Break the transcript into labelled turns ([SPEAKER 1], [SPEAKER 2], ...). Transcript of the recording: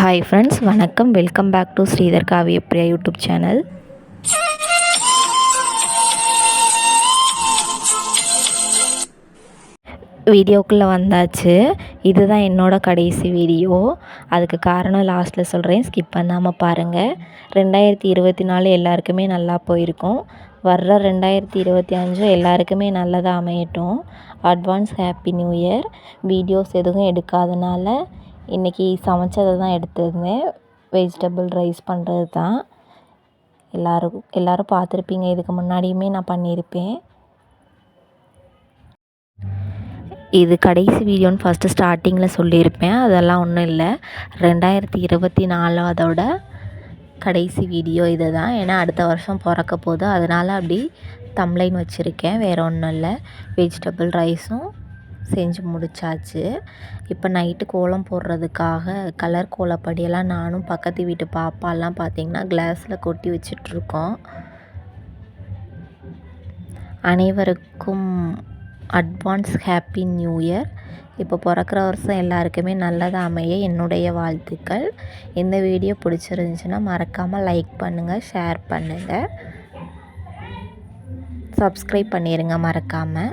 [SPEAKER 1] Hi friends வணக்கம். Welcome back to Sridhar Kavya Priya YouTube channel வீடியோக்குள்ளே வந்தாச்சு. இதுதான் என்னோடய கடைசி வீடியோ அதுக்கு காரணம் லாஸ்ட்டில் சொல்கிறேன் ஸ்கிப் பண்ணாமல் பாருங்கள் ரெண்டாயிரத்தி இருபத்தி நாலு எல்லாருக்குமே நல்லா போயிருக்கும். வர்ற ரெண்டாயிரத்தி இருபத்தி அஞ்சு எல்லாருக்குமே நல்லதாக அமையட்டும். Advance happy new year videos எதுவும் எடுக்காதனால இன்றைக்கி சமைச்சதை தான் எடுத்திருந்தேன் வெஜிடபிள் ரைஸ் பண்ணுறது தான். எல்லோரும் எல்லோரும் பார்த்துருப்பீங்க. இதுக்கு முன்னாடியுமே நான் பண்ணியிருப்பேன். இது கடைசி வீடியோன்னு ஃபஸ்ட்டு ஸ்டார்டிங்கில் சொல்லியிருப்பேன். அதெல்லாம் ஒன்றும் இல்லை. ரெண்டாயிரத்தி இருபத்தி நாலாவதோட கடைசி வீடியோ இது தான். ஏன்னா அடுத்த வருஷம் பிறக்க போகுது. அதனால் அப்படி தம்லைன் வச்சுருக்கேன். வேறு ஒன்றும் இல்லை. வெஜிடபிள் ரைஸும் செஞ்சு முடிச்சாச்சு. இப்போ நைட்டு கோலம் போடுறதுக்காக கலர் கோலப்படியெல்லாம் நானும் பக்கத்து வீட்டு பாப்பாலாம் பார்த்திங்கன்னா கிளாஸில் கொட்டி வச்சிட்ருக்கோம். அனைவருக்கும் அட்வான்ஸ் ஹாப்பி நியூ இயர் இப்போ பிறக்கிற வருஷம் எல்லாருக்குமே நல்லதாக அமைய என்னுடைய வாழ்த்துக்கள். இந்த வீடியோ பிடிச்சிருந்துச்சின்னா மறக்காமல் லைக் பண்ணுங்கள் ஷேர் பண்ணுங்கள் சப்ஸ்கிரைப் பண்ணிடுங்க மறக்காமல்